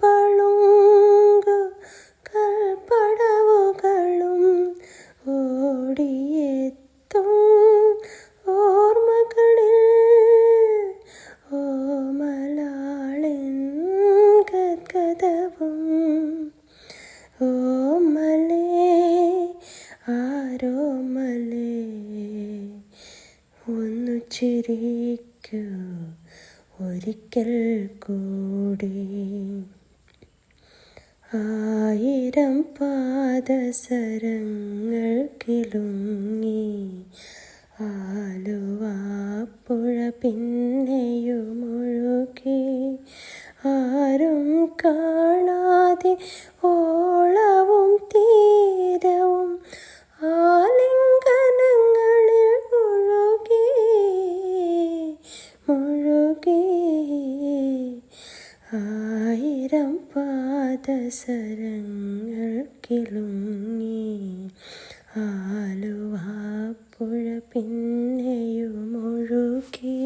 പളുങ്കു കൽപ്പടവുകളും ഓടിയെത്തും ഓർമ്മകളിൽ. ഓമലാളിൻ ഗദ്ഗതവും ഓമലേ ആരോമലേ ഒന്നു ചിരിക്കൂ ഒരിക്കൽ കൂടി. ആയിരം പാദസരങ്ങൾ കിളുങ്ങി ആലുവാപ്പുഴ പിന്നെയുമൊഴുകി ആരും കാണാതെ ഓളവും തീരവും ആയിരം പാദസരങ്ങൾ കിളുങ്ങി ആലുവാപ്പുഴ പിന്നെയും ഒഴുകി